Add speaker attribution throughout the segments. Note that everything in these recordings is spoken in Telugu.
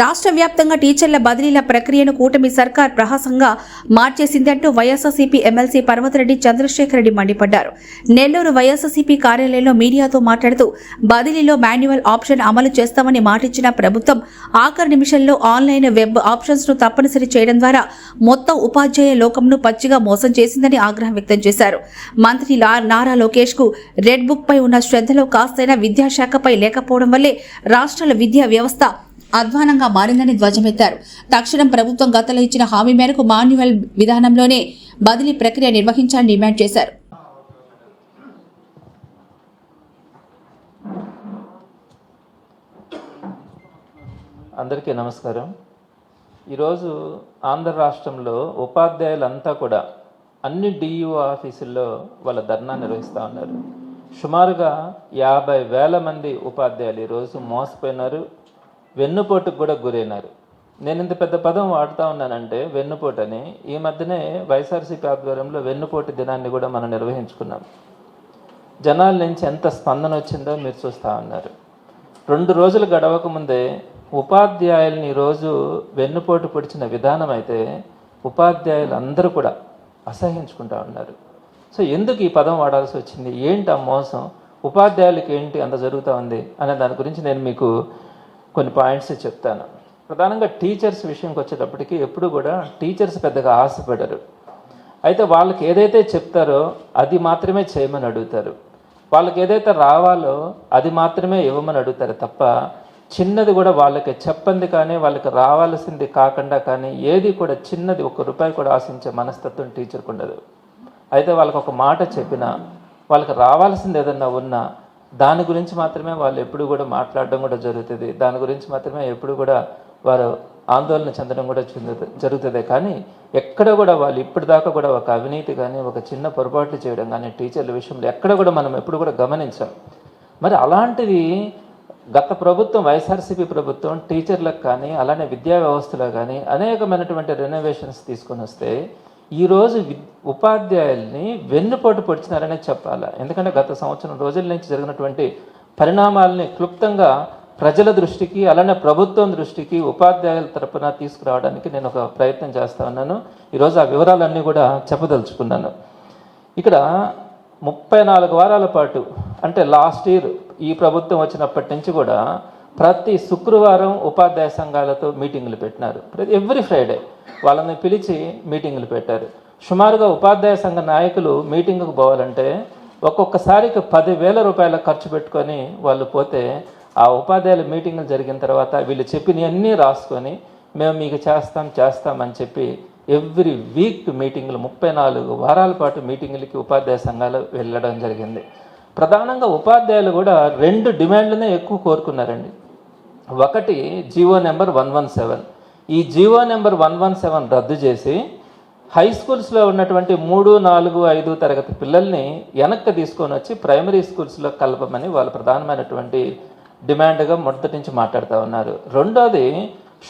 Speaker 1: రాష్ట్ర వ్యాప్తంగా టీచర్ల బదిలీల ప్రక్రియను కూటమి సర్కార్ ప్రహాసంగా మార్చేసిందంటూ వైఎస్ఆర్సీపీ ఎమ్మెల్సీ పర్వతరెడ్డి చంద్రశేఖర్ రెడ్డి మండిపడ్డారు. నెల్లూరు వైఎస్ఆర్సీపీ కార్యాలయంలో మీడియాతో మాట్లాడుతూ బదిలీలో మాన్యువల్ ఆప్షన్ అమలు చేస్తామని మాటిచ్చిన ప్రభుత్వం ఆఖరి నిమిషంలో ఆన్లైన్ వెబ్ ఆప్షన్స్ను తప్పనిసరి చేయడం ద్వారా మొత్తం ఉపాధ్యాయ లోకంను పచ్చిగా మోసం చేసిందని ఆగ్రహం వ్యక్తం చేశారు. మంత్రి నారా లోకేష్కు రెడ్ బుక్ పై ఉన్న శ్రద్ధలో కాస్తైనా విద్యాశాఖపై లేకపోవడం వల్లే రాష్ట్రాల విద్యా వ్యవస్థ అధ్వానంగా మారిందని ధ్వజమెత్తారు. తక్షణం ప్రభుత్వం గతంలో ఇచ్చిన హామీ మేరకు మాన్యువల్ విధానంలోనే బదిలీ ప్రక్రియ నిర్వహించాలని డిమాండ్ చేశారు.
Speaker 2: అందరికీ నమస్కారం. ఈరోజు ఆంధ్ర రాష్ట్రంలో ఉపాధ్యాయులంతా కూడా అన్ని డియూ ఆఫీసుల్లో వాళ్ళ ధర్నా నిర్వహిస్తూ ఉన్నారు. సుమారుగా యాభై వేల మంది ఉపాధ్యాయులు ఈరోజు మోసపోయినారు. వెన్నుపోటుకు కూడా గురైనారు. నేను ఇంత పెద్ద పదం వాడుతూ ఉన్నానంటే వెన్నుపోటు అని ఈ మధ్యనే వైఎస్ఆర్సీపీ ఆధ్వర్యంలో వెన్నుపోటు దినాన్ని కూడా మనం నిర్వహించుకున్నాం. జనాల నుంచి ఎంత స్పందన వచ్చిందో మీరు చూస్తూ ఉన్నారు. రెండు రోజులు గడవక ముందే ఉపాధ్యాయుల్ని ఈరోజు వెన్నుపోటు పొడిచిన విధానం అయితే ఉపాధ్యాయులు అందరూ కూడా అసహించుకుంటూ ఉన్నారు. సో ఎందుకు ఈ పదం వాడాల్సి వచ్చింది? ఏంటి ఆ మోసం? ఉపాధ్యాయులకి ఏంటి అంత జరుగుతూ ఉంది? అనే దాని గురించి నేను మీకు కొన్ని పాయింట్స్ చెప్తాను. ప్రధానంగా టీచర్స్ విషయంకి వచ్చేటప్పటికి ఎప్పుడు కూడా టీచర్స్ పెద్దగా ఆశపడరు. అయితే వాళ్ళకి ఏదైతే చెప్తారో అది మాత్రమే చేయమని అడుగుతారు. వాళ్ళకి ఏదైతే రావాలో అది మాత్రమే ఇవ్వమని అడుగుతారు తప్ప చిన్నది కూడా వాళ్ళకి చెప్పంది కానీ వాళ్ళకి రావాల్సింది కాకుండా కానీ ఏది కూడా చిన్నది ఒక్క రూపాయి కూడా ఆశించే మనస్తత్వం టీచర్కి ఉండదు. అయితే వాళ్ళకి ఒక మాట చెప్పినా వాళ్ళకి రావాల్సింది ఏదన్నా ఉన్నా దాని గురించి మాత్రమే వాళ్ళు ఎప్పుడు కూడా మాట్లాడడం కూడా జరుగుతుంది. దాని గురించి మాత్రమే ఎప్పుడు కూడా వారు ఆందోళన చెందడం కూడా చెందుత జరుగుతుంది. కానీ ఎక్కడ కూడా వాళ్ళు ఇప్పటిదాకా కూడా ఒక అవినీతి కానీ ఒక చిన్న పొరపాట్లు చేయడం కానీ టీచర్ల విషయంలో ఎక్కడ కూడా మనం ఎప్పుడు కూడా గమనించాం. మరి అలాంటిది గత ప్రభుత్వం వైఎస్ఆర్సీపీ ప్రభుత్వం టీచర్లకు కానీ అలానే విద్యా వ్యవస్థలో కానీ అనేకమైనటువంటి రెనోవేషన్స్ తీసుకొని వస్తే ఈరోజు వి ఉపాధ్యాయుల్ని వెన్నుపోటు పొడిచినారనే చెప్పాలా. ఎందుకంటే గత సంవత్సరం రోజుల నుంచి జరిగినటువంటి పరిణామాలని క్లుప్తంగా ప్రజల దృష్టికి అలానే ప్రభుత్వం దృష్టికి ఉపాధ్యాయుల తరపున తీసుకురావడానికి నేను ఒక ప్రయత్నం చేస్తా ఉన్నాను. ఈరోజు ఆ వివరాలన్నీ కూడా చెప్పదలుచుకున్నాను. ఇక్కడ ముప్పై నాలుగు వారాల పాటు అంటే లాస్ట్ ఇయర్ ఈ ప్రభుత్వం వచ్చినప్పటి నుంచి కూడా ప్రతి శుక్రవారం ఉపాధ్యాయ సంఘాలతో మీటింగులు పెట్టినారు. ప్రతి ఎవ్రీ ఫ్రైడే వాళ్ళని పిలిచి మీటింగులు పెట్టారు. సుమారుగా ఉపాధ్యాయ సంఘ నాయకులు మీటింగుకు పోవాలంటే ఒక్కొక్కసారికి పదివేల రూపాయల ఖర్చు పెట్టుకొని వాళ్ళు పోతే ఆ ఉపాధ్యాయుల మీటింగులు జరిగిన తర్వాత వీళ్ళు చెప్పినవన్నీ రాసుకొని మేము మీకు చేస్తాం చేస్తాం అని చెప్పి ఎవ్రీ వీక్ మీటింగులు ముప్పై నాలుగు వారాల పాటు మీటింగులకి ఉపాధ్యాయ సంఘాలు వెళ్ళడం జరిగింది. ప్రధానంగా ఉపాధ్యాయులు కూడా రెండు డిమాండ్లనే ఎక్కువ కోరుకున్నారండి. ఒకటి GO number one one seven. ఈ GO number one one seven రద్దు చేసి హై స్కూల్స్లో ఉన్నటువంటి మూడు నాలుగు ఐదు తరగతి పిల్లల్ని వెనక్కి తీసుకొని వచ్చి ప్రైమరీ స్కూల్స్లో కలపమని వాళ్ళు ప్రధానమైనటువంటి డిమాండ్గా మొదటి నుంచి మాట్లాడుతూ ఉన్నారు. రెండోది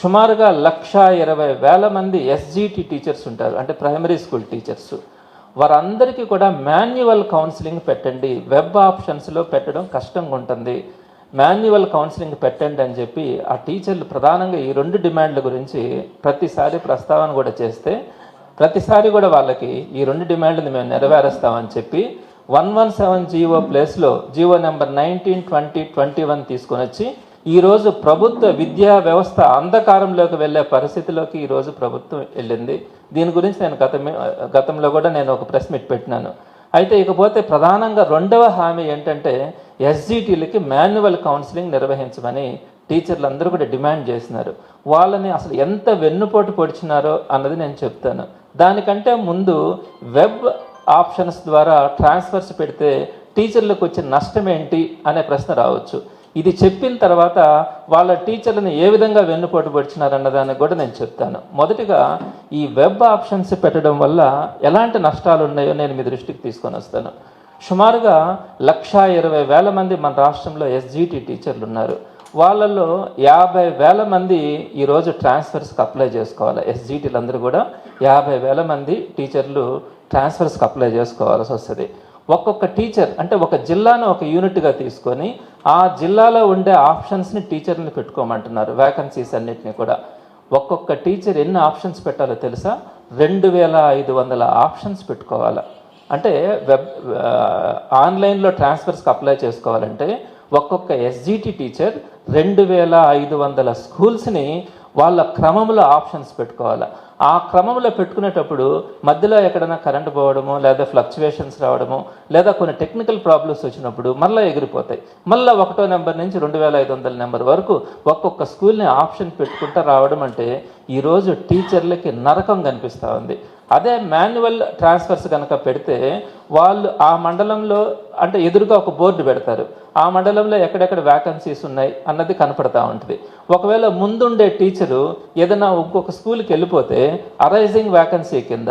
Speaker 2: సుమారుగా లక్ష ఇరవై వేల మంది ఎస్జిటి టీచర్స్ ఉంటారు అంటే ప్రైమరీ స్కూల్ టీచర్స్. వారందరికీ కూడా మాన్యువల్ కౌన్సిలింగ్ పెట్టండి వెబ్ ఆప్షన్స్లో పెట్టడం కష్టంగా ఉంటుంది మాన్యువల్ కౌన్సిలింగ్ పెట్టండి అని చెప్పి ఆ టీచర్లు ప్రధానంగా ఈ రెండు డిమాండ్ల గురించి ప్రతిసారి ప్రస్తావన కూడా చేస్తే ప్రతిసారి కూడా వాళ్ళకి ఈ రెండు డిమాండ్లను మేము నెరవేరుస్తామని చెప్పి వన్ వన్ సెవెన్ జీవో ప్లేస్లో GO number nineteen twenty twenty one తీసుకొని వచ్చి ఈరోజు ప్రభుత్వ విద్యా వ్యవస్థ అంధకారంలోకి వెళ్ళే పరిస్థితిలోకి ఈరోజు ప్రభుత్వం వెళ్ళింది. దీని గురించి నేను గత గతంలో కూడా నేను ఒక ప్రెస్ మీట్ పెట్టినాను. అయితే ఇకపోతే ప్రధానంగా రెండవ హామీ ఏంటంటే ఎస్జిటీలకి మాన్యువల్ కౌన్సిలింగ్ నిర్వహించమని టీచర్లు అందరూ కూడా డిమాండ్ చేసినారు. వాళ్ళని అసలు ఎంత వెన్నుపోటు పొడిచినారో అన్నది నేను చెప్తాను. దానికంటే ముందు వెబ్ ఆప్షన్స్ ద్వారా ట్రాన్స్ఫర్స్ పెడితే టీచర్లకు వచ్చే నష్టం ఏంటి అనే ప్రశ్న రావచ్చు. ఇది చెప్పిన తర్వాత వాళ్ళ టీచర్లను ఏ విధంగా వెన్నుపోటు పొడిచినారన్నదాన్ని కూడా నేను చెప్తాను. మొదటిగా ఈ వెబ్ ఆప్షన్స్ పెట్టడం వల్ల ఎలాంటి నష్టాలు ఉన్నాయో నేను మీ దృష్టికి తీసుకొని వస్తాను. సుమారుగా లక్ష ఇరవై వేల మంది మన రాష్ట్రంలో ఎస్జిటి టీచర్లు ఉన్నారు వాళ్ళల్లో యాభై వేల మంది ఈరోజు ట్రాన్స్ఫర్స్కి అప్లై చేసుకోవాలి. ఎస్జిటీలు అందరూ కూడా యాభై వేల మంది టీచర్లు ట్రాన్స్ఫర్స్కి అప్లై చేసుకోవాల్సి వస్తుంది. ఒక్కొక్క టీచర్ అంటే ఒక జిల్లాను ఒక యూనిట్గా తీసుకొని ఆ జిల్లాలో ఉండే ఆప్షన్స్ని టీచర్ని పెట్టుకోమంటున్నారు. వ్యాకన్సీస్ అన్నిటిని కూడా. ఒక్కొక్క టీచర్ ఎన్ని ఆప్షన్స్ పెట్టాలో తెలుసా? రెండు వేల ఐదు వందల ఆప్షన్స్ పెట్టుకోవాలి. అంటే వెబ్ ఆన్లైన్లో ట్రాన్స్ఫర్స్కి అప్లై చేసుకోవాలంటే ఒక్కొక్క ఎస్జిటి టీచర్ రెండు వేల ఐదు వందల స్కూల్స్ని వాళ్ళ క్రమంలో ఆప్షన్స్ పెట్టుకోవాలి. ఆ క్రమంలో పెట్టుకునేటప్పుడు మధ్యలో ఎక్కడైనా కరెంట్ పోవడము లేదా ఫ్లక్చువేషన్స్ రావడము లేదా కొన్ని టెక్నికల్ ప్రాబ్లమ్స్ వచ్చినప్పుడు మళ్ళీ ఎగిరిపోతాయి. మళ్ళీ ఒకటో నెంబర్ నుంచి రెండు వేల ఐదు వందల నెంబర్ వరకు ఒక్కొక్క స్కూల్ని ఆప్షన్ పెట్టుకుంటూ రావడం అంటే ఈరోజు టీచర్లకి నరకం కనిపిస్తూ ఉంది. అదే మాన్యువల్ ట్రాన్స్ఫర్స్ కనుక పెడితే వాళ్ళు ఆ మండలంలో అంటే ఎదురుగా ఒక బోర్డు పెడతారు. ఆ మండలంలో ఎక్కడెక్కడ వ్యాకన్సీస్ ఉన్నాయి అన్నది కనపడతా ఉంటుంది. ఒకవేళ ముందుండే టీచరు ఏదైనా ఇంకొక స్కూల్కి వెళ్ళిపోతే అరైజింగ్ వ్యాకన్సీ కింద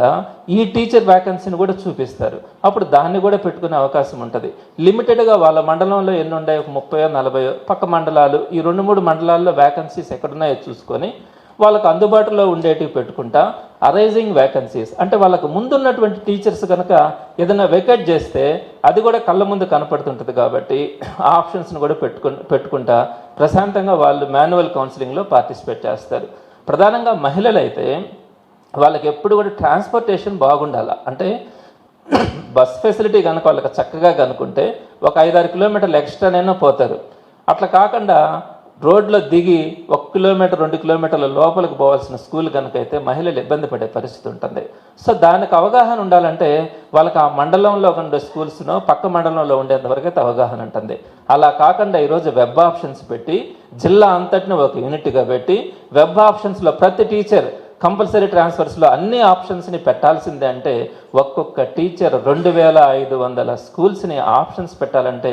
Speaker 2: ఈ టీచర్ వ్యాకన్సీని కూడా చూపిస్తారు. అప్పుడు దాన్ని కూడా పెట్టుకునే అవకాశం ఉంటుంది. లిమిటెడ్గా వాళ్ళ మండలంలో ఎన్ని ఉన్నాయో ఒక ముప్పయో నలభయో పక్క మండలాలు ఈ రెండు మూడు మండలాల్లో వ్యాకన్సీస్ ఎక్కడున్నాయో చూసుకొని వాళ్ళకు అందుబాటులో ఉండేటివి పెట్టుకుంటా అరైజింగ్ వ్యాకన్సీస్ అంటే వాళ్ళకు ముందున్నటువంటి టీచర్స్ కనుక ఏదైనా వెకేట్ చేస్తే అది కూడా కళ్ళ ముందు కనపడుతుంటుంది కాబట్టి ఆ ఆప్షన్స్ని కూడా పెట్టుకు పెట్టుకుంటా ప్రశాంతంగా వాళ్ళు మాన్యువల్ కౌన్సిలింగ్లో పార్టిసిపేట్ చేస్తారు. ప్రధానంగా మహిళలు అయితే వాళ్ళకి ఎప్పుడు కూడా ట్రాన్స్పోర్టేషన్ బాగుండాలి. అంటే బస్ ఫెసిలిటీ కనుక వాళ్ళకి చక్కగా కనుక్కుంటే ఒక ఐదారు కిలోమీటర్లు ఎక్స్ట్రానైనా పోతారు. అట్లా కాకుండా రోడ్లో దిగి ఒక కిలోమీటర్ రెండు కిలోమీటర్ల లోపలికి పోవాల్సిన స్కూల్ కనుక అయితే మహిళలు ఇబ్బంది పడే పరిస్థితి ఉంటుంది. సో దానికి అవగాహన ఉండాలంటే వాళ్ళకి ఆ మండలంలో ఉండే స్కూల్స్ను పక్క మండలంలో ఉండేంత వరకు అయితే అవగాహన ఉంటుంది. అలా కాకుండా ఈరోజు వెబ్ ఆప్షన్స్ పెట్టి జిల్లా అంతటిని ఒక యూనిట్గా పెట్టి వెబ్ ఆప్షన్స్లో ప్రతి టీచర్ కంపల్సరీ ట్రాన్స్ఫర్స్లో అన్ని ఆప్షన్స్ని పెట్టాల్సిందే అంటే ఒక్కొక్క టీచర్ రెండు వేల ఐదు వందల స్కూల్స్ని ఆప్షన్స్ పెట్టాలంటే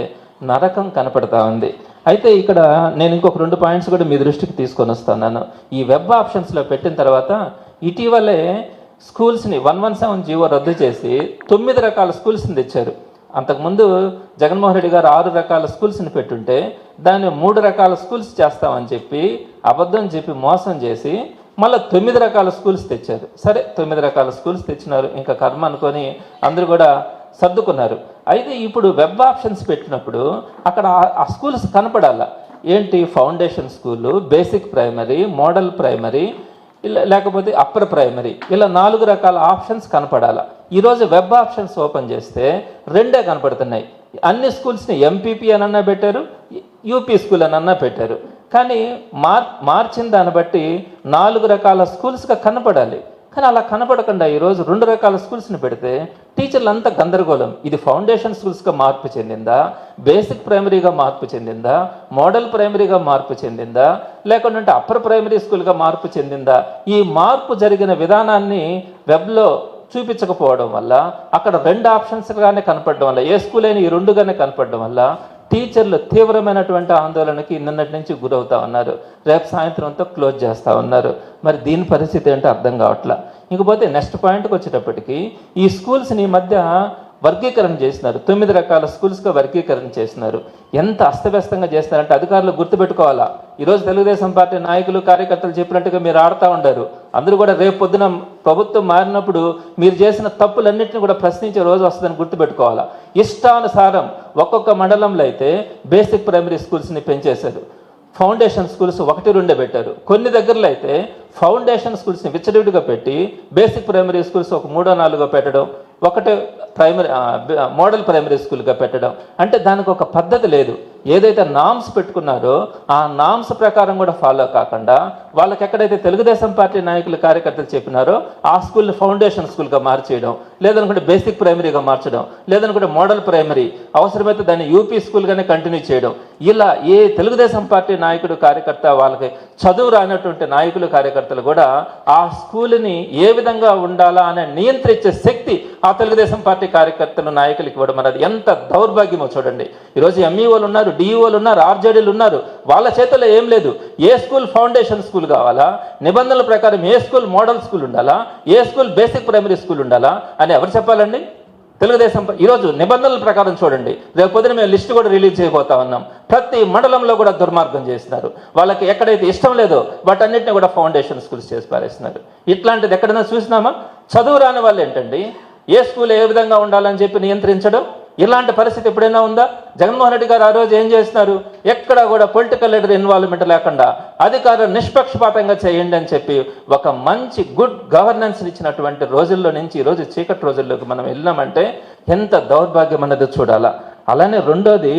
Speaker 2: నరకం కనపడతా ఉంది. అయితే ఇక్కడ నేను ఇంకొక రెండు పాయింట్స్ కూడా మీ దృష్టికి తీసుకొని వస్తున్నాను ఈ వెబ్ ఆప్షన్స్లో పెట్టిన తర్వాత ఇటీవలే స్కూల్స్ని వన్ వన్ సెవెన్ జీవో రద్దు చేసి తొమ్మిది రకాల స్కూల్స్ని తెచ్చారు. అంతకుముందు జగన్మోహన్ రెడ్డి గారు ఆరు రకాల స్కూల్స్ని పెట్టుంటే దాన్ని మూడు రకాల స్కూల్స్ చేస్తామని చెప్పి అబద్ధం చెప్పి మోసం చేసి మళ్ళీ తొమ్మిది రకాల స్కూల్స్ తెచ్చారు. సరే తొమ్మిది రకాల స్కూల్స్ తెచ్చినారు. ఇంకా కర్మ అనుకొని అందరూ కూడా సర్దుకున్నారు. అయితే ఇప్పుడు వెబ్ ఆప్షన్స్ పెట్టినప్పుడు అక్కడ ఆ- స్కూల్స్ కనపడాల. ఏంటి foundation school basic primary model primary ఇలా లేకపోతే అప్పర్ ప్రైమరీ ఇలా నాలుగు రకాల ఆప్షన్స్ కనపడాల. ఈరోజు వెబ్ ఆప్షన్స్ ఓపెన్ చేస్తే రెండే కనపడుతున్నాయి. అన్ని స్కూల్స్ని ఎంపీపీ అనన్నా పెట్టారు యూపీ స్కూల్ అనన్నా పెట్టారు. కానీ మార్ మార్చిన దాన్ని బట్టి నాలుగు రకాల స్కూల్స్గా కనపడాలి. కానీ అలా కనపడకుండా ఈరోజు రెండు రకాల స్కూల్స్ని పెడితే టీచర్లంతా గందరగోళం. ఇది ఫౌండేషన్ స్కూల్స్గా మార్పు చెందిందా? బేసిక్ ప్రైమరీగా మార్పు చెందిందా? మోడల్ ప్రైమరీగా మార్పు చెందిందా? లేకుంటే అప్పర్ ప్రైమరీ స్కూల్గా మార్పు చెందిందా? ఈ మార్పు జరిగిన విధానాన్ని వెబ్లో చూపించకపోవడం వల్ల అక్కడ రెండు ఆప్షన్స్గానే కనపడడం వల్ల ఏ స్కూల్ అయినా ఈ రెండుగానే కనపడడం వల్ల టీచర్లు తీవ్రమైనటువంటి ఆందోళనకి నిన్నటి నుంచి గురవుతా ఉన్నారు. రేపు సాయంత్రంతో క్లోజ్ చేస్తూ ఉన్నారు. మరి దీని పరిస్థితి ఏంటో అర్థం కావట్లా. ఇంకపోతే నెక్స్ట్ పాయింట్కి వచ్చేటప్పటికి ఈ స్కూల్స్ని ఈ మధ్య వర్గీకరణ చేసినారు. తొమ్మిది రకాల స్కూల్స్గా వర్గీకరణ చేసినారు. ఎంత అస్తవ్యస్తంగా చేస్తున్నారంటే అధికారులు గుర్తుపెట్టుకోవాలా? ఈరోజు తెలుగుదేశం పార్టీ నాయకులు కార్యకర్తలు చెప్పినట్టుగా మీరు ఆడుతూ ఉండారు. అందరూ కూడా రేపు పొద్దున ప్రభుత్వం మారినప్పుడు మీరు చేసిన తప్పులన్నింటినీ కూడా ప్రశ్నించే రోజు వస్తుందని గుర్తుపెట్టుకోవాలా? ఇష్టానుసారం ఒక్కొక్క మండలంలో అయితే బేసిక్ ప్రైమరీ స్కూల్స్ని పెంచేశారు. ఫౌండేషన్ స్కూల్స్ ఒకటి రెండే పెట్టారు. కొన్ని దగ్గరలో అయితే ఫౌండేషన్ స్కూల్స్ని విచ్చడివిడిగా పెట్టి బేసిక్ ప్రైమరీ స్కూల్స్ ఒక మూడో నాలుగో పెట్టడం ఒకటే ప్రైమరీ మోడల్ ప్రైమరీ స్కూల్గా పెట్టడం. అంటే దానికి ఒక పద్ధతి లేదు. ఏదైతే నామ్స్ పెట్టుకున్నారో ఆ నామ్స్ ప్రకారం కూడా ఫాలో కాకుండా వాళ్ళకి ఎక్కడైతే తెలుగుదేశం పార్టీ నాయకులు కార్యకర్తలు చెప్పినారో ఆ స్కూల్ని ఫౌండేషన్ స్కూల్గా మార్చేయడం. లేదనుకుంటే బేసిక్ ప్రైమరీగా మార్చడం. లేదనుకుంటే మోడల్ ప్రైమరీ. అవసరమైతే దాన్ని యూపీ స్కూల్గానే కంటిన్యూ చేయడం. ఇలా ఏ తెలుగుదేశం పార్టీ నాయకుడు కార్యకర్త వాళ్ళకి చదువు రానటువంటి నాయకులు కార్యకర్తలు కూడా ఆ స్కూల్ని ఏ విధంగా ఉండాలా అనే నియంత్రించే శక్తి ఆ తెలుగుదేశం పార్టీ కార్యకర్తలు నాయకులకు ఇవ్వడం అన్నది ఎంత దౌర్భాగ్యమో చూడండి. ఈరోజు ఎంఈఓలు ఉన్నారు డిఈఓలు ఉన్నారు ఆర్జేడీలు ఉన్నారు. వాళ్ళ చేతిలో ఏం లేదు. ఏ స్కూల్ ఫౌండేషన్ స్కూల్ కావాలా? నిబంధనల ప్రకారం ఏ స్కూల్ మోడల్ స్కూల్ ఉండాలా? ఏ స్కూల్ బేసిక్ ప్రైమరీ స్కూల్ ఉండాలా? అని ఎవరు చెప్పాలండి? తెలుగుదేశం ఈరోజు నిబంధనల ప్రకారం చూడండి. రేపు పొద్దున మేము లిస్ట్ కూడా రిలీజ్ చేయబోతా ఉన్నాం. ప్రతి మండలంలో కూడా దుర్మార్గం చేస్తున్నారు. వాళ్ళకి ఎక్కడైతే ఇష్టం లేదో వాటన్నిటిని కూడా ఫౌండేషన్ స్కూల్స్ చేసి పారేస్తున్నారు. ఇట్లాంటిది ఎక్కడైనా చూసినామా? చదువు రాని వాళ్ళు ఏంటండి? ఏ స్కూల్ ఏ విధంగా ఉండాలని చెప్పి నియంత్రించడం? ఇలాంటి పరిస్థితి ఎప్పుడైనా ఉందా? జగన్మోహన్ రెడ్డి గారు ఆ రోజు ఏం చేస్తున్నారు? ఎక్కడ కూడా పొలిటికల్ లీడర్ ఇన్వాల్వ్మెంట్ లేకుండా అధికారులు నిష్పక్షపాతంగా చేయండి అని చెప్పి ఒక మంచి గుడ్ గవర్నెన్స్ ఇచ్చినటువంటి రోజుల్లో నుంచి ఈ రోజు చీకటి రోజుల్లోకి మనం వెళ్ళామంటే ఎంత దౌర్భాగ్యం అన్నది చూడాలా. అలానే రెండోది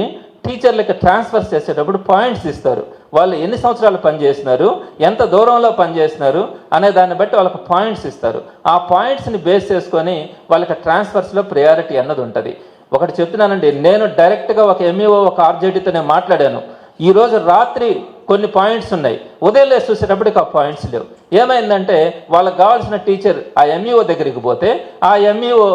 Speaker 2: టీచర్లకి ట్రాన్స్ఫర్ చేసేటప్పుడు పాయింట్స్ ఇస్తారు. వాళ్ళు ఎన్ని సంవత్సరాలు పనిచేసినారు ఎంత దూరంలో పనిచేసినారు అనే దాన్ని బట్టి వాళ్ళకి పాయింట్స్ ఇస్తారు. ఆ పాయింట్స్ని బేస్ చేసుకొని వాళ్ళకి ట్రాన్స్ఫర్స్లో ప్రయారిటీ అన్నది ఉంటుంది. ఒకటి చెప్తున్నానండి నేను డైరెక్ట్గా ఒక ఎంఈఓ ఒక ఆర్జేడీతో నేను మాట్లాడాను. ఈరోజు రాత్రి కొన్ని పాయింట్స్ ఉన్నాయి. ఉదయం లేసి చూసేటప్పటికి ఆ పాయింట్స్ లేవు. ఏమైందంటే వాళ్ళకి కావాల్సిన టీచర్ ఆ ఎంఈఓ దగ్గరికి పోతే ఆ ఎంఈఓ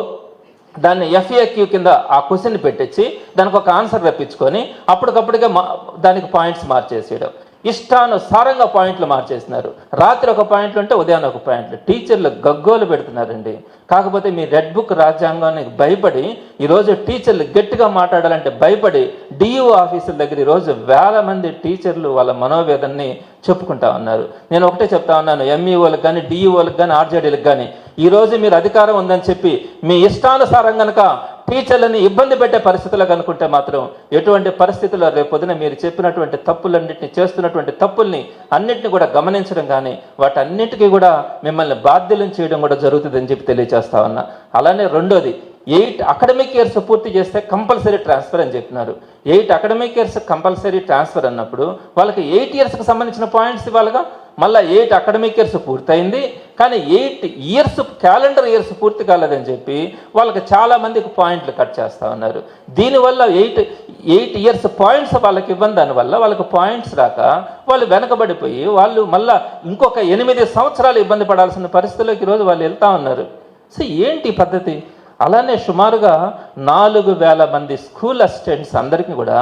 Speaker 2: దాన్ని ఎఫ్ఏక్యూ కింద ఆ క్వశ్చన్ పెట్టించి దానికి ఒక ఆన్సర్ రప్పించుకొని అప్పటికప్పుడుగా మా దానికి పాయింట్స్ మార్చేసేయడం ఇష్టానుసారంగా పాయింట్లు మార్చేస్తున్నారు. రాత్రి ఒక పాయింట్లు ఉంటే ఉదయం ఒక పాయింట్లు. టీచర్లు గగ్గోలు పెడుతున్నారండి. కాకపోతే మీ రెడ్ బుక్ రాజ్యాంగానికి భయపడి ఈరోజు టీచర్లు గట్టిగా మాట్లాడాలంటే భయపడి డిఈఓ ఆఫీసుల దగ్గర ఈరోజు వేల మంది టీచర్లు వాళ్ళ మనోవేదనని చెప్పుకుంటా ఉన్నారు. నేను ఒకటే చెప్తా ఉన్నాను ఎంఈఓలకు కానీ డిఈఓలకు కానీ ఆర్జేడీలకు కానీ ఈరోజు మీరు అధికారం ఉందని చెప్పి మీ ఇష్టానుసారం కనుక టీచర్లని ఇబ్బంది పెట్టే పరిస్థితులకు అనుకుంటే మాత్రం ఎటువంటి పరిస్థితుల్లో రేపు మీరు చెప్పినటువంటి తప్పులన్నింటినీ చేస్తున్నటువంటి తప్పుల్ని అన్నింటినీ కూడా గమనించడం కానీ వాటన్నిటికీ కూడా మిమ్మల్ని బాధ్యులను చేయడం కూడా జరుగుతుందని చెప్పి తెలియజేస్తా ఉన్నా. అలానే రెండోది ఎయిట్ అకాడమిక్ ఇయర్స్ పూర్తి చేస్తే కంపల్సరీ ట్రాన్స్ఫర్ అని చెప్పినారు. Eight academic years compulsory transfer అన్నప్పుడు వాళ్ళకి ఎయిట్ ఇయర్స్కి సంబంధించిన పాయింట్స్ ఇవ్వాలిగా? మళ్ళీ ఎయిట్ అకాడమిక్ ఇయర్స్ పూర్తయింది. కానీ ఎయిట్ ఇయర్స్ క్యాలెండర్ ఇయర్స్ పూర్తి కాలేదని చెప్పి వాళ్ళకి చాలా మందికి పాయింట్లు కట్ చేస్తూ ఉన్నారు. దీనివల్ల ఎయిట్ ఎయిట్ ఇయర్స్ పాయింట్స్ వాళ్ళకి ఇవ్వని దానివల్ల వాళ్ళకి పాయింట్స్ రాక వాళ్ళు వెనకబడిపోయి వాళ్ళు మళ్ళీ ఇంకొక ఎనిమిది సంవత్సరాలు ఇబ్బంది పడాల్సిన పరిస్థితిలోకి ఈరోజు వాళ్ళు వెళ్తా ఉన్నారు. సో ఏంటి పద్ధతి? అలానే సుమారుగా నాలుగు వేల మంది స్కూల్ అసిస్టెంట్స్ అందరికీ కూడా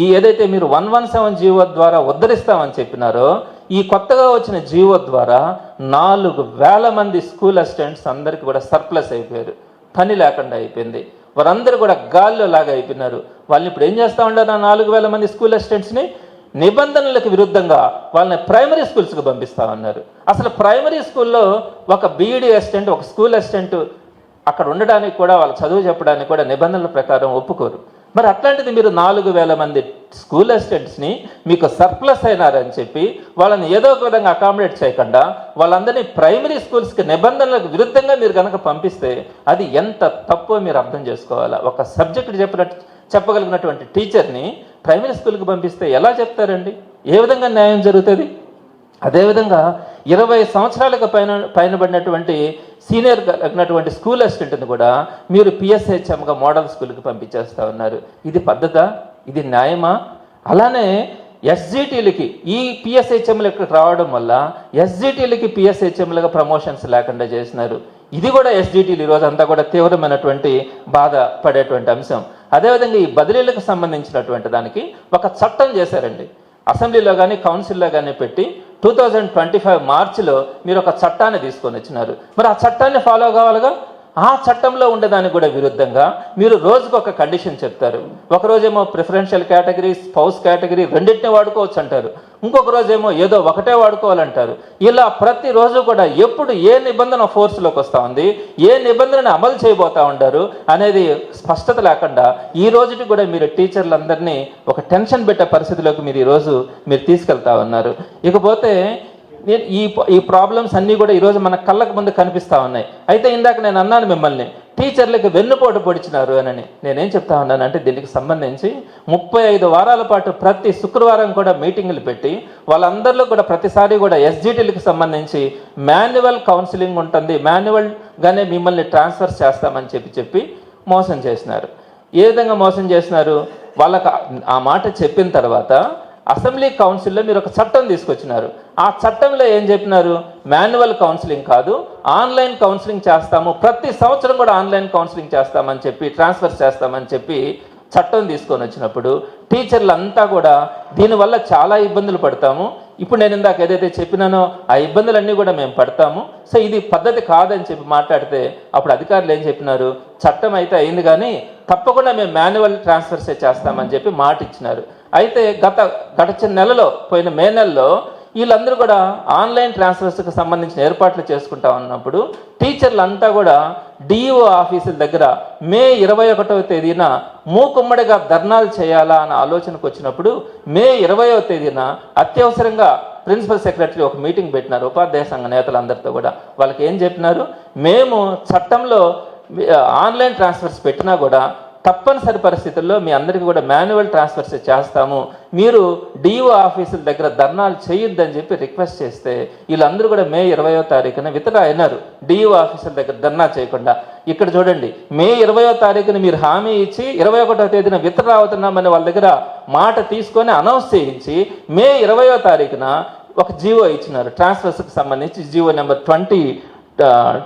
Speaker 2: ఈ ఏదైతే మీరు వన్ వన్ సెవెన్ జీవో ద్వారా ఉద్ధరిస్తామని చెప్పినారో ఈ కొత్తగా వచ్చిన జీవో ద్వారా నాలుగు వేల మంది స్కూల్ అసిస్టెంట్స్ అందరికీ కూడా సర్ప్లస్ అయిపోయారు. పని లేకుండా అయిపోయింది. వారందరూ కూడా గాల్లో లాగా అయిపోయినారు. వాళ్ళని ఇప్పుడు ఏం చేస్తా ఉండారు ఆ నాలుగు వేల మంది స్కూల్ అసిస్టెంట్స్ని? నిబంధనలకు విరుద్ధంగా వాళ్ళని ప్రైమరీ స్కూల్స్కి పంపిస్తా ఉన్నారు. అసలు ప్రైమరీ స్కూల్లో ఒక బీఈడీ అసిస్టెంట్ ఒక స్కూల్ అసిస్టెంట్ అక్కడ ఉండడానికి కూడా వాళ్ళ చదువు చెప్పడానికి కూడా నిబంధనల ప్రకారం ఒప్పుకోరు. మరి అట్లాంటిది మీరు నాలుగు వేల మంది స్కూల్ అసిస్టెంట్స్ని మీకు సర్ప్లస్ అయినారని చెప్పి వాళ్ళని ఏదో ఒక విధంగా అకామిడేట్ చేయకుండా వాళ్ళందరినీ ప్రైమరీ స్కూల్స్కి నిబంధనలకు విరుద్ధంగా మీరు కనుక పంపిస్తే అది ఎంత తప్పో మీరు అర్థం చేసుకోవాలా. ఒక సబ్జెక్ట్ చెప్పినట్టు చెప్పగలిగినటువంటి టీచర్ని ప్రైమరీ స్కూల్కి పంపిస్తే ఎలా చెప్తారండి? ఏ విధంగా న్యాయం జరుగుతుంది? అదేవిధంగా ఇరవై సంవత్సరాలకు పైన పైనబడినటువంటి సీనియర్ కలిగినటువంటి స్కూల్ అసిస్టెంట్ని కూడా మీరు పిఎస్హెచ్ఎంగా మోడల్ స్కూల్కి పంపించేస్తా ఉన్నారు. ఇది పద్ధత? ఇది న్యాయమా? అలానే ఎస్జిటీలకి ఈ పిఎస్హెచ్ఎంలు ఇక్కడికి రావడం వల్ల ఎస్జిటీలకి పిఎస్హెచ్ఎంలుగా ప్రమోషన్స్ లేకుండా చేసినారు. ఇది కూడా ఎస్జిటీలు ఈరోజు అంతా కూడా తీవ్రమైనటువంటి బాధ పడేటువంటి అంశం. అదేవిధంగా ఈ బదిలీలకు సంబంధించినటువంటి దానికి ఒక చట్టం చేశారండి. అసెంబ్లీలో కానీ కౌన్సిల్లో కానీ పెట్టి టూ థౌజండ్ ట్వంటీ ఫైవ్ మార్చిలో మీరు ఒక చట్టాన్ని తీసుకొని వచ్చినారు. మరి ఆ చట్టాన్ని ఫాలో కావాలిగా? ఆ చట్టంలో ఉండేదానికి కూడా విరుద్ధంగా మీరు రోజుకు ఒక కండిషన్ చెప్తారు. ఒక రోజేమో ప్రిఫరెన్షియల్ కేటగిరీ స్పౌస్ కేటగిరీ రెండింటిని వాడుకోవచ్చు అంటారు. ఇంకొక రోజేమో ఏదో ఒకటే వాడుకోవాలంటారు. ఇలా ప్రతిరోజు కూడా ఎప్పుడు ఏ నిబంధన ఫోర్స్లోకి వస్తూ ఉంది ఏ నిబంధనని అమలు చేయబోతా ఉంటారు అనేది స్పష్టత లేకుండా ఈ రోజుకి కూడా మీరు టీచర్లందరినీ ఒక టెన్షన్ పెట్టే పరిస్థితిలోకి మీరు ఈరోజు మీరు తీసుకెళ్తా ఉన్నారు. ఇకపోతే ఈ ఈ ప్రాబ్లమ్స్ అన్నీ కూడా ఈరోజు మన కళ్ళకు ముందు కనిపిస్తా ఉన్నాయి. అయితే ఇందాక నేను అన్నాను మిమ్మల్ని టీచర్లకు వెన్నుపోటు పొడిచినారు అని నేనేం చెప్తా ఉన్నాను అంటే దీనికి సంబంధించి ముప్పై ఐదు వారాల పాటు ప్రతి శుక్రవారం కూడా మీటింగులు పెట్టి వాళ్ళందరిలో కూడా ప్రతిసారి కూడా ఎస్జిటీలకు సంబంధించి మాన్యువల్ కౌన్సిలింగ్ ఉంటుంది. మాన్యువల్గానే మిమ్మల్ని ట్రాన్స్ఫర్ చేస్తామని చెప్పి చెప్పి మోసం చేసినారు. ఏ విధంగా మోసం చేసినారు? వాళ్ళకు ఆ మాట చెప్పిన తర్వాత అసెంబ్లీ కౌన్సిల్లో మీరు ఒక చట్టం తీసుకొచ్చినారు. ఆ చట్టంలో ఏం చెప్పినారు? మాన్యువల్ కౌన్సిలింగ్ కాదు ఆన్లైన్ కౌన్సిలింగ్ చేస్తాము ప్రతి సంవత్సరం కూడా ఆన్లైన్ కౌన్సిలింగ్ చేస్తామని చెప్పి ట్రాన్స్ఫర్ చేస్తామని చెప్పి చట్టం తీసుకొని వచ్చినప్పుడు టీచర్లు అంతా కూడా దీనివల్ల చాలా ఇబ్బందులు పడతాము. ఇప్పుడు నేను ఇందాక ఏదైతే చెప్పినానో ఆ ఇబ్బందులన్నీ కూడా మేము పడతాము. సో ఇది పద్ధతి కాదని చెప్పి మాట్లాడితే అప్పుడు అధికారులు ఏం చెప్పినారు? చట్టం అయితే అయింది కానీ తప్పకుండా మేము మాన్యువల్ ట్రాన్స్ఫర్సే చేస్తామని చెప్పి మాట ఇచ్చినారు అయితే గత గడిచిన నెలలో పోయిన మే నెలలో వీళ్ళందరూ కూడా ఆన్లైన్ ట్రాన్స్ఫర్స్కి సంబంధించిన ఏర్పాట్లు చేసుకుంటా ఉన్నప్పుడు టీచర్లు అంతా కూడా డిఈఓ ఆఫీసుల దగ్గర మే ఇరవై ఒకటవ తేదీన మూకుమ్మడిగా ధర్నాలు చేయాలా అన్న ఆలోచనకు వచ్చినప్పుడు మే ఇరవయవ తేదీన అత్యవసరంగా ప్రిన్సిపల్ సెక్రటరీ ఒక మీటింగ్ పెట్టినారు. ఉపాధ్యాయ సంఘ నేతలందరితో కూడా. వాళ్ళకి ఏం చెప్పినారు? మేము చట్టంలో ఆన్లైన్ ట్రాన్స్ఫర్స్ పెట్టినా కూడా తప్పనిసరి పరిస్థితుల్లో మీ అందరికీ కూడా మాన్యువల్ ట్రాన్స్ఫర్స్ చేస్తాము. మీరు డిఓ ఆఫీసుల దగ్గర ధర్నాలు చేయొద్దని చెప్పి రిక్వెస్ట్ చేస్తే వీళ్ళందరూ కూడా మే ఇరవయో తారీఖున వితరా అయినారు. డిఓ ఆఫీసుల దగ్గర ధర్నా చేయకుండా. ఇక్కడ చూడండి మే ఇరవయో తారీఖున మీరు హామీ ఇచ్చి ఇరవై ఒకటో తేదీన వితరా అవుతున్నామని వాళ్ళ దగ్గర మాట తీసుకొని అనౌన్స్ చేయించి మే ఇరవయో తారీఖున ఒక జీవో ఇచ్చినారు. ట్రాన్స్ఫర్స్కి సంబంధించి GO number twenty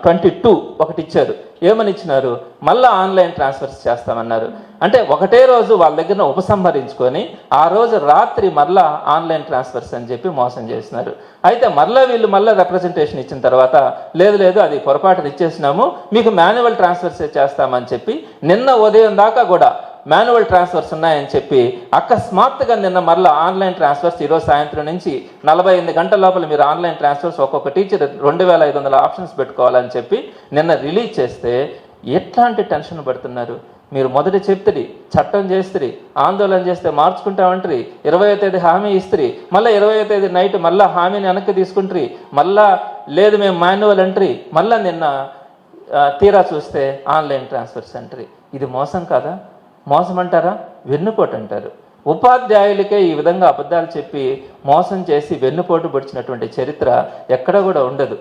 Speaker 2: twenty two ఒకటి ఇచ్చారు. ఏమని ఇచ్చినారు మళ్ళీ ఆన్లైన్ ట్రాన్స్ఫర్స్ చేస్తామన్నారు. అంటే ఒకటే రోజు వాళ్ళ దగ్గర ఉపసంహరించుకొని ఆ రోజు రాత్రి మళ్ళా ఆన్లైన్ ట్రాన్స్ఫర్స్ అని చెప్పి మోసం చేసినారు. అయితే మళ్ళీ వీళ్ళు మళ్ళీ రిప్రజెంటేషన్ ఇచ్చిన తర్వాత లేదు లేదు అది పొరపాటున ఇచ్చేసినాము మీకు మాన్యువల్ ట్రాన్స్ఫర్స్ చేస్తామని చెప్పి నిన్న ఉదయం దాకా కూడా మాన్యువల్ ట్రాన్స్ఫర్స్ ఉన్నాయని చెప్పి అకస్మాత్తుగా నిన్న మరలా ఆన్లైన్ ట్రాన్స్ఫర్స్ ఈరోజు సాయంత్రం నుంచి నలభై ఎనిమిది గంటల లోపల మీరు ఆన్లైన్ ట్రాన్స్ఫర్స్ ఒక్కొక్క టీచర్ రెండు వేల ఐదు వందల ఆప్షన్స్ పెట్టుకోవాలని చెప్పి నిన్న రిలీజ్ చేస్తే ఎట్లాంటి టెన్షన్ పడుతున్నారు? మీరు మొదట చెప్తుంది చట్టం చేస్తుంది ఆందోళన చేస్తే మార్చుకుంటామంటారు ఇరవై తేదీ హామీ ఇస్తుంది మళ్ళీ ఇరవై తేదీ నైట్ మళ్ళీ హామీని వెనక్కి తీసుకుంటారు మళ్ళా లేదు మేము మాన్యువల్ అంటారు మళ్ళీ నిన్న తీరా చూస్తే ఆన్లైన్ ట్రాన్స్ఫర్స్ అంటారు. ఇది మోసం కాదా? మోసం అంటారా వెన్నుపోటు అంటారు ఉపాధ్యాయులకే ఈ విధంగా అబద్ధాలు చెప్పి మోసం చేసి వెన్నుపోటు పొడిచినటువంటి చరిత్ర ఎక్కడ కూడా ఉండదు.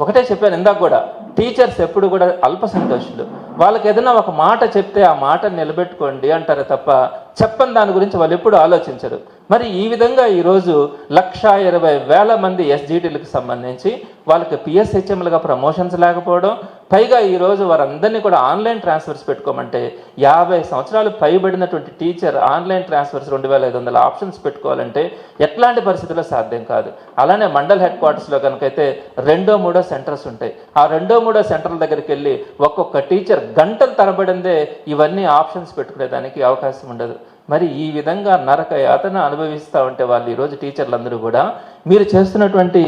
Speaker 2: ఒకటే చెప్పాను ఇందాక కూడా టీచర్స్ ఎప్పుడు కూడా అల్ప సంతోషులు. వాళ్ళకి ఏదైనా ఒక మాట చెప్తే ఆ మాట నిలబెట్టుకోండి అంటారు తప్ప చెప్పని దాని గురించి వాళ్ళు ఎప్పుడు ఆలోచించరు. మరి ఈ విధంగా ఈరోజు లక్ష ఇరవై వేల మంది ఎస్జీటీలకు సంబంధించి వాళ్ళకి పిఎస్హెచ్ఎంలుగా ప్రమోషన్స్ లేకపోవడం పైగా ఈరోజు వారందరినీ కూడా ఆన్లైన్ ట్రాన్స్ఫర్స్ పెట్టుకోమంటే యాభై సంవత్సరాలు పైబడినటువంటి టీచర్ ఆన్లైన్ ట్రాన్స్ఫర్స్ రెండు వేల ఐదు వందల ఆప్షన్స్ పెట్టుకోవాలంటే ఎట్లాంటి పరిస్థితుల్లో సాధ్యం కాదు. అలానే మండల్ హెడ్ క్వార్టర్స్లో కనుకైతే రెండో మూడో సెంటర్స్ ఉంటాయి. ఆ రెండో మూడో సెంటర్ల దగ్గరికి వెళ్ళి ఒక్కొక్క టీచర్ గంటలు తరబడిందే ఇవన్నీ ఆప్షన్స్ పెట్టుకునేదానికి అవకాశం ఉండదు. మరి ఈ విధంగా నరక యాతన అనుభవిస్తూ ఉంటే వాళ్ళు ఈరోజు టీచర్లందరూ కూడా మీరు చేస్తున్నటువంటి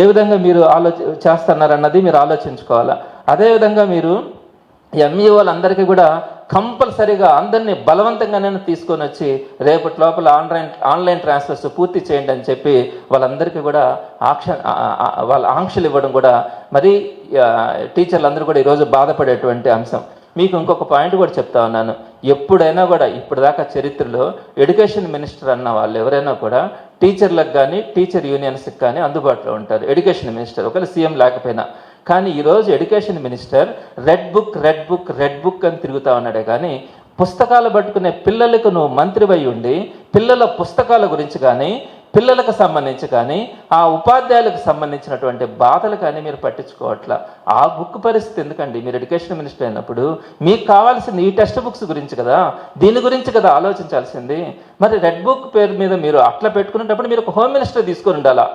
Speaker 2: ఏ విధంగా మీరు ఆలోచ చేస్తున్నారన్నది మీరు ఆలోచించుకోవాలా? అదేవిధంగా మీరు ఎంఈఓలందరికీ కూడా కంపల్సరీగా అందరినీ బలవంతంగానే తీసుకొని వచ్చి రేపటి లోపల ఆన్లైన్ ఆన్లైన్ ట్రాన్స్ఫర్స్ పూర్తి చేయండి అని చెప్పి వాళ్ళందరికీ కూడా ఆక్ష వాళ్ళ ఆంక్షలు ఇవ్వడం కూడా మరి టీచర్లందరూ కూడా ఈరోజు బాధపడేటువంటి అంశం. మీకు ఇంకొక పాయింట్ కూడా చెప్తా ఉన్నాను. ఎప్పుడైనా కూడా ఇప్పటిదాకా చరిత్రలో ఎడ్యుకేషన్ మినిస్టర్ అన్న వాళ్ళు ఎవరైనా కూడా టీచర్లకు కానీ టీచర్ యూనియన్స్కి కానీ అందుబాటులో ఉంటారు. ఎడ్యుకేషన్ మినిస్టర్ ఒకవేళ సీఎం లేకపోయినా. కానీ ఈరోజు education minister red book red book red book అని తిరుగుతా ఉన్నాడే కానీ పుస్తకాలు పట్టుకునే పిల్లలకు నువ్వు మంత్రివై ఉండి పిల్లల పుస్తకాల గురించి కానీ పిల్లలకు సంబంధించి కానీ ఆ ఉపాధ్యాయులకు సంబంధించినటువంటి బాధలు కానీ మీరు పట్టించుకోవట్లా. ఆ బుక్ పరిస్థితి ఎందుకండి? మీరు ఎడ్యుకేషన్ మినిస్టర్ అయినప్పుడు మీకు కావాల్సింది ఈ టెక్స్ట్ బుక్స్ గురించి కదా? దీని గురించి కదా ఆలోచించాల్సింది? మరి రెడ్ బుక్ పేరు మీద మీరు అట్లా పెట్టుకునేటప్పుడు మీరు ఒక హోమ్ మినిస్టర్ తీసుకొని ఉండాలా?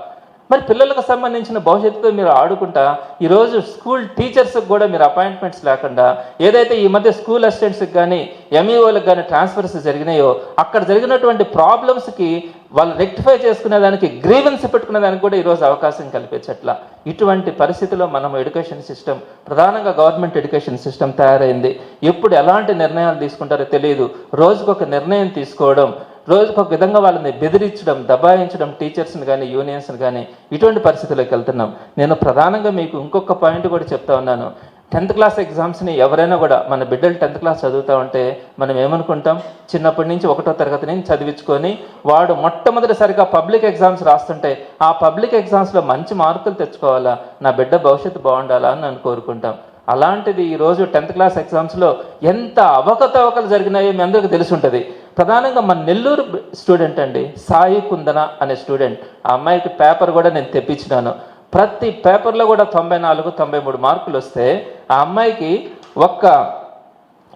Speaker 2: మరి పిల్లలకు సంబంధించిన భవిష్యత్తుతో మీరు ఆడుకుంటా ఈరోజు స్కూల్ టీచర్స్కి కూడా మీరు అపాయింట్మెంట్స్ లేకుండా ఏదైతే ఈ మధ్య స్కూల్ అసిస్టెంట్స్కి కానీ ఎంఈఓలకు కానీ ట్రాన్స్ఫర్స్ జరిగినాయో అక్కడ జరిగినటువంటి ప్రాబ్లమ్స్కి వాళ్ళు రెక్టిఫై చేసుకునే దానికి గ్రీవెన్స్ పెట్టుకునే దానికి కూడా ఈరోజు అవకాశం కల్పించట్ల. ఇటువంటి పరిస్థితిలో మనం ఎడ్యుకేషన్ సిస్టమ్ ప్రధానంగా గవర్నమెంట్ ఎడ్యుకేషన్ సిస్టమ్ తయారైంది. ఎప్పుడు ఎలాంటి నిర్ణయాలు తీసుకుంటారో తెలియదు రోజుకొక నిర్ణయం తీసుకోవడం రోజుకు ఒక విధంగా వాళ్ళని బెదిరించడం దబాయించడం టీచర్స్ని కానీ యూనియన్స్ని కానీ ఇటువంటి పరిస్థితుల్లోకి వెళ్తున్నాం. నేను ప్రధానంగా మీకు ఇంకొక పాయింట్ కూడా చెప్తా ఉన్నాను. టెన్త్ క్లాస్ ఎగ్జామ్స్ని ఎవరైనా కూడా మన బిడ్డలు టెన్త్ క్లాస్ చదువుతూ ఉంటే మనం ఏమనుకుంటాం? చిన్నప్పటి నుంచి ఒకటో తరగతి నుంచి చదివించుకొని వాడు మొట్టమొదటిసారిగా పబ్లిక్ ఎగ్జామ్స్ రాస్తుంటే ఆ పబ్లిక్ ఎగ్జామ్స్లో మంచి మార్కులు తెచ్చుకోవాలా? నా బిడ్డ భవిష్యత్తు బాగుండాలా అని నేను కోరుకుంటాం. అలాంటిది ఈరోజు టెన్త్ క్లాస్ ఎగ్జామ్స్లో ఎంత అవకతవకలు జరిగినాయో మీ అందరికీ తెలిసి ఉంటుంది. ప్రధానంగా మన నెల్లూరు స్టూడెంట్ అండి సాయి కుందన అనే స్టూడెంట్ ఆ అమ్మాయికి పేపర్ కూడా నేను తెప్పించినాను. ప్రతి పేపర్లో కూడా తొంభై నాలుగు తొంభై మూడు మార్కులు వస్తే ఆ అమ్మాయికి ఒక్క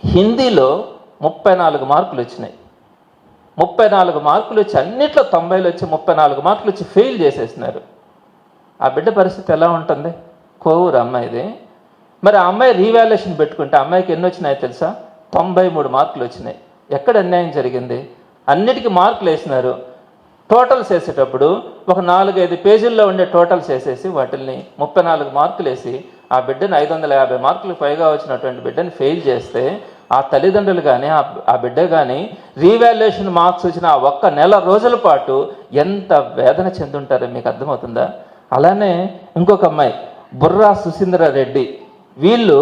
Speaker 2: హిందీలో ముప్పై నాలుగు మార్కులు వచ్చినాయి. ముప్పై నాలుగు మార్కులు వచ్చి అన్నిట్లో తొంభైలు వచ్చి ముప్పై నాలుగు మార్కులు వచ్చి ఫెయిల్ చేసేసినారు. ఆ బిడ్డ పరిస్థితి ఎలా ఉంటుంది? కోవూరు అమ్మాయిది. మరి ఆ అమ్మాయి రీవాల్యుయేషన్ పెట్టుకుంటే అమ్మాయికి ఎన్ని వచ్చినాయో తెలుసా? తొంభై మూడు మార్కులు వచ్చినాయి. ఎక్కడ అన్యాయం జరిగింది? అన్నిటికీ మార్కులు వేసినారు. టోటల్స్ వేసేటప్పుడు ఒక నాలుగైదు పేజీల్లో ఉండే టోటల్స్ వేసేసి వాటిల్ని ముప్పై నాలుగు మార్కులు వేసి ఆ బిడ్డని ఐదు వందల యాభై మార్కులు పైగా వచ్చినటువంటి బిడ్డని ఫెయిల్ చేస్తే ఆ తల్లిదండ్రులు కానీ ఆ బిడ్డ కానీ రీవాల్యుయేషన్ మార్క్స్ వచ్చిన ఆ ఒక్క నెల రోజుల పాటు ఎంత వేదన చెందుంటారో మీకు అర్థమవుతుందా? అలానే ఇంకొక అమ్మాయి బుర్రా సుశీంద్ర రెడ్డి. వీళ్ళు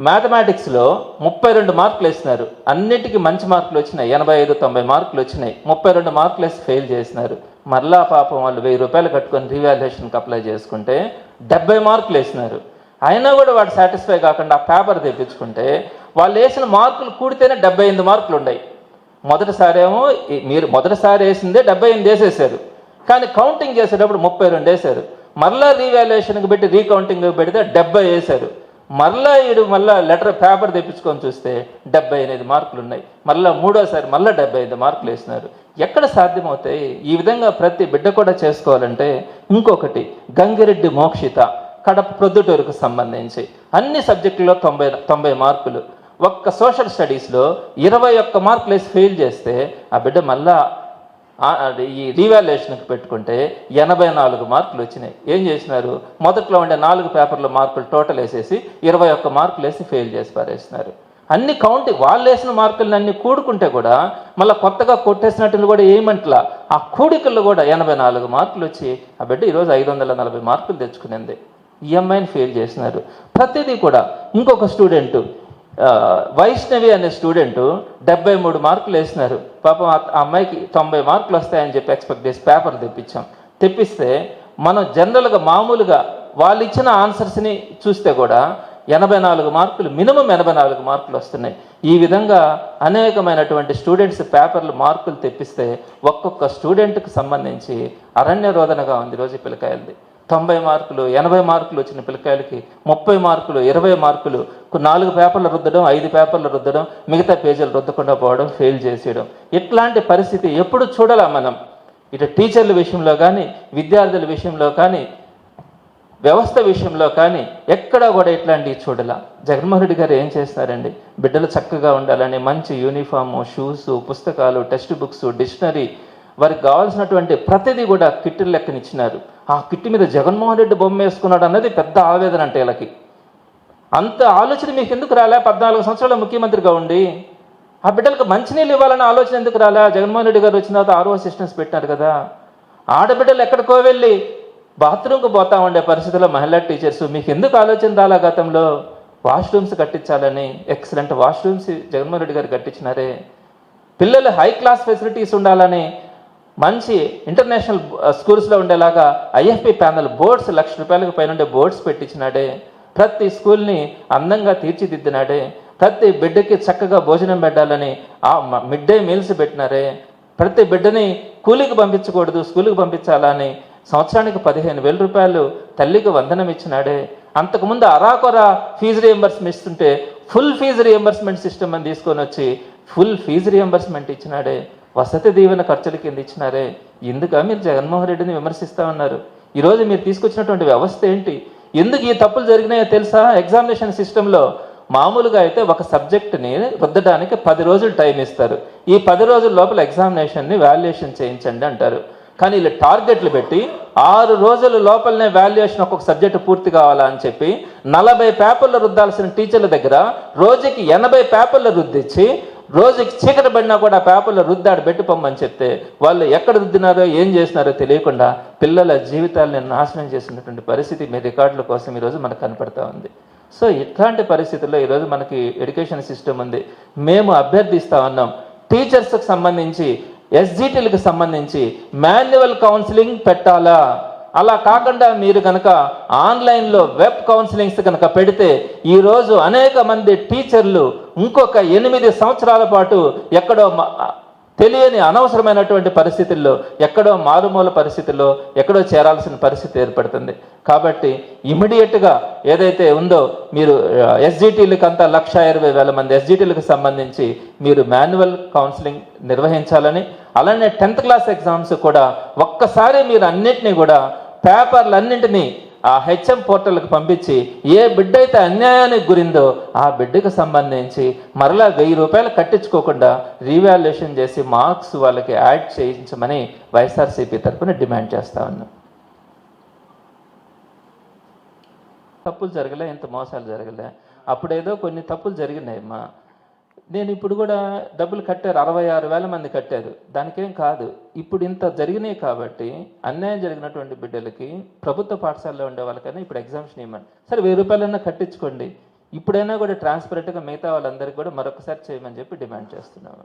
Speaker 2: మ్యాథమెటిక్స్లో ముప్పై రెండు మార్కులు వేసినారు. అన్నిటికీ మంచి మార్కులు వచ్చినాయి. ఎనభై ఐదు తొంభై మార్కులు వచ్చినాయి. ముప్పై రెండు మార్కులు వేసి ఫెయిల్ చేసినారు. మరలా పాపం వాళ్ళు వెయ్యి రూపాయలు కట్టుకొని రీవాల్యుయేషన్కి అప్లై చేసుకుంటే డెబ్బై మార్కులు వేసినారు. అయినా కూడా వాడు సాటిస్ఫై కాకుండా ఆ పేపర్ తెప్పించుకుంటే వాళ్ళు వేసిన మార్కులు కూడితేనే డెబ్బై ఎనిమిది మార్కులు ఉన్నాయి. మొదటిసారేమో మీరు మొదటిసారి వేసిందే డెబ్బై ఎనిమిది వేసేసారు. కానీ కౌంటింగ్ చేసేటప్పుడు ముప్పై రెండు వేశారు మరలా రీవాల్యుయేషన్కి పెట్టి రీకౌంటింగ్ పెడితే డెబ్బై వేశారు మళ్ళా ఈడు మళ్ళా లెటర్ పేపర్ తెప్పించుకొని చూస్తే డెబ్బై ఎనిమిది మార్కులు ఉన్నాయి. మళ్ళా మూడోసారి మళ్ళీ డెబ్బై ఐదు మార్కులు వేసినారు. ఎక్కడ సాధ్యమవుతాయి? ఈ విధంగా ప్రతి బిడ్డ కూడా చేసుకోవాలంటే ఇంకొకటి గంగిరెడ్డి మోక్షిత కడప ప్రొద్దుటూరుకు సంబంధించి. అన్ని సబ్జెక్టుల్లో తొంభై తొంభై మార్కులు. ఒక్క సోషల్ స్టడీస్లో ఇరవై ఒక్క మార్కులు వేసి ఫెయిల్ చేస్తే ఆ బిడ్డ మళ్ళా ఈ రీవాల్యుయేషన్కి పెట్టుకుంటే ఎనభై నాలుగు మార్కులు వచ్చినాయి. ఏం చేసినారు? మొదట్లో ఉండే నాలుగు పేపర్ల మార్కులు టోటల్ వేసేసి ఇరవై ఒక్క మార్కులు వేసి ఫెయిల్ చేసి పారేసినారు. అన్ని కౌంట్ వాళ్ళు వేసిన మార్కులను అన్ని కూడుకుంటే కూడా మళ్ళీ కొత్తగా కొట్టేసినట్టు కూడా ఏమంటలా? ఆ కూడికల్లో కూడా ఎనభై నాలుగు మార్కులు వచ్చి ఆ బిడ్డ ఈరోజు ఐదు వందల నలభై మార్కులు తెచ్చుకునింది. ఈఎంఐని ఫెయిల్ చేసినారు. ప్రతిదీ కూడా ఇంకొక స్టూడెంట్ వైష్ణవి అనే స్టూడెంట్ డెబ్బై మూడు మార్కులు వేసినారు. పాపం ఆ అమ్మాయికి తొంభై మార్కులు వస్తాయని చెప్పి ఎక్స్పెక్ట్ చేసి పేపర్ తెప్పించాం. తెప్పిస్తే మనం జనరల్గా మామూలుగా వాళ్ళు ఇచ్చిన ఆన్సర్స్ని చూస్తే కూడా ఎనభై నాలుగు మార్కులు మినిమం ఎనభై నాలుగు మార్కులు వస్తున్నాయి. ఈ విధంగా అనేకమైనటువంటి స్టూడెంట్స్ పేపర్లు మార్కులు తెప్పిస్తే ఒక్కొక్క స్టూడెంట్కి సంబంధించి అరణ్య రోదనగా ఉంది రోజు పిల్లకాయలది. తొంభై మార్కులు ఎనభై మార్కులు వచ్చిన పిల్లకాయలకి ముప్పై మార్కులు ఇరవై మార్కులు నాలుగు పేపర్లు రుద్దడం ఐదు పేపర్లు రుద్దడం మిగతా పేజీలు రుద్దకుండా పోవడం ఫెయిల్ చేసేయడం. ఇట్లాంటి పరిస్థితి ఎప్పుడు చూడాలా మనం? ఇటు టీచర్ల విషయంలో కానీ విద్యార్థుల విషయంలో కానీ వ్యవస్థ విషయంలో కానీ ఎక్కడా కూడా ఇట్లాంటివి చూడాల? జగన్మోహన్ రెడ్డి గారు ఏం చేస్తారండి? బిడ్డలు చక్కగా ఉండాలని మంచి యూనిఫాము షూస్ పుస్తకాలు టెక్స్ట్ బుక్స్ డిక్షనరీ వారికి కావాల్సినటువంటి ప్రతిదీ కూడా కిట్టు లెక్కనిచ్చినారు. ఆ కిట్టు మీద జగన్మోహన్ రెడ్డి బొమ్మ వేసుకున్నాడు అన్నది పెద్ద ఆవేదన అంటే వీళ్ళకి. అంత ఆలోచన మీకు ఎందుకు రాలే? పద్నాలుగు సంవత్సరాల ముఖ్యమంత్రిగా ఉండి ఆ బిడ్డలకు మంచినీళ్ళు ఇవ్వాలని ఆలోచన ఎందుకు రాలే? జగన్మోహన్ రెడ్డి గారు వచ్చిన తర్వాత ఆరో అసిస్టెన్స్ పెట్టినారు కదా. ఆడబిడ్డలు ఎక్కడికో వెళ్ళి బాత్రూమ్కి పోతా ఉండే పరిస్థితుల్లో మహిళా టీచర్స్ మీకు ఎందుకు ఆలోచన రాలా గతంలో? వాష్రూమ్స్ కట్టించాలని ఎక్సలెంట్ వాష్రూమ్స్ జగన్మోహన్ రెడ్డి గారు కట్టించినారే. పిల్లలు హై క్లాస్ ఫెసిలిటీస్ ఉండాలని మంచి ఇంటర్నేషనల్ స్కూల్స్లో ఉండేలాగా ఐఎఫ్పి ప్యానల్ బోర్డ్స్ లక్ష రూపాయలకు పైన ఉండే బోర్డ్స్ పెట్టించినాడే. ప్రతి స్కూల్ని అందంగా తీర్చిదిద్దినాడే. ప్రతి బిడ్డకి చక్కగా భోజనం పెట్టాలని ఆ మిడ్ డే మీల్స్ పెట్టినారే. ప్రతి బిడ్డని కూలికి పంపించకూడదు స్కూల్కి పంపించాలని సంవత్సరానికి పదిహేను వేల రూపాయలు తల్లికి వందనం ఇచ్చినాడే. అంతకుముందు అరాకొర ఫీజు రియంబర్స్మెంట్ ఇస్తుంటే ఫుల్ ఫీజు రియంబర్స్మెంట్ సిస్టమ్ అని తీసుకొని వచ్చి full fee reimbursement ఇచ్చినాడే. Vasathi Deevena ఖర్చుల కింద ఇచ్చినారే. ఎందుక మీరు జగన్మోహన్ రెడ్డిని విమర్శిస్తా ఉన్నారు ఈరోజు మీరు తీసుకొచ్చినటువంటి వ్యవస్థ ఏంటి? ఎందుకు ఈ తప్పులు జరిగినాయో తెలుసా? ఎగ్జామినేషన్ సిస్టంలో మామూలుగా అయితే ఒక సబ్జెక్ట్ని రుద్దడానికి పది రోజులు టైం ఇస్తారు. ఈ పది రోజుల లోపల ఎగ్జామినేషన్ని వాల్యుయేషన్ చేయించండి అంటారు. కానీ వీళ్ళు టార్గెట్లు పెట్టి ఆరు రోజుల లోపలనే వాల్యుయేషన్ ఒక్కొక్క సబ్జెక్టు పూర్తి కావాలా అని చెప్పి నలభై పేపర్లు రుద్దాల్సిన టీచర్ల దగ్గర రోజుకి ఎనభై పేపర్లు రుద్దిచ్చి రోజుకి చీకటి పడినా కూడా పేపర్లో పేపర్లు రుద్దాడు పెట్టి పొమ్మని చెప్తే వాళ్ళు ఎక్కడ రుద్దినారో ఏం చేసినారో తెలియకుండా పిల్లల జీవితాలను నాశనం చేసినటువంటి పరిస్థితి మీ రికార్డుల కోసం ఈరోజు మనకు కనపడతా ఉంది. సో ఇట్లాంటి పరిస్థితుల్లో ఈరోజు మనకి ఎడ్యుకేషన్ సిస్టమ్ ఉంది. మేము అభ్యర్థిస్తా ఉన్నాం. టీచర్స్కి సంబంధించి ఎస్జిటీలకు సంబంధించి మాన్యువల్ కౌన్సిలింగ్ పెట్టాలా? అలా కాకుండా మీరు కనుక ఆన్లైన్లో వెబ్ కౌన్సిలింగ్స్ కనుక పెడితే ఈరోజు అనేక మంది టీచర్లు ఇంకొక ఎనిమిది సంవత్సరాల పాటు ఎక్కడో మ- తెలియని అనవసరమైనటువంటి పరిస్థితుల్లో ఎక్కడో మారుమూల పరిస్థితుల్లో ఎక్కడో చేరాల్సిన పరిస్థితి ఏర్పడుతుంది. కాబట్టి ఇమీడియట్గా ఏదైతే ఉందో మీరు ఎస్జిటీలకు అంతా లక్ష ఇరవై వేల మంది ఎస్జిటీలకు సంబంధించి మీరు మాన్యువల్ కౌన్సిలింగ్ నిర్వహించాలని అలానే టెన్త్ క్లాస్ ఎగ్జామ్స్ కూడా ఒక్కసారి మీరు అన్నిటినీ కూడా పేపర్లన్నింటినీ ఆ హెచ్ఎం పోర్టల్కి పంపించి ఏ బిడ్డ అయితే అన్యాయానికి గురిందో ఆ బిడ్డకు సంబంధించి మరలా వెయ్యి రూపాయలు కట్టించుకోకుండా రీవాల్యుయేషన్ చేసి మార్క్స్ వాళ్ళకి యాడ్ చేయించమని వైఎస్ఆర్సీపీ తరఫున డిమాండ్ చేస్తా ఉన్నాం. తప్పులు జరగలే ఇంత మోసాలు జరగలే. అప్పుడేదో కొన్ని తప్పులు జరిగినాయమ్మా. నేను ఇప్పుడు కూడా డబ్బులు కట్టారు అరవై ఆరు వేల మంది కట్టారు. దానికేం కాదు. ఇప్పుడు ఇంత జరిగినాయి కాబట్టి అన్యాయం జరిగినటువంటి బిడ్డలకి ప్రభుత్వ పాఠశాలలో ఉండే వాళ్ళకైనా ఇప్పుడు ఎగ్జామ్షన్ ఇవ్వమని. సరే వెయ్యి రూపాయలన్నా కట్టించుకోండి. ఇప్పుడైనా కూడా ట్రాన్స్పరెంట్గా మిగతా వాళ్ళందరికీ కూడా మరొకసారి చేయమని చెప్పి డిమాండ్ చేస్తున్నాము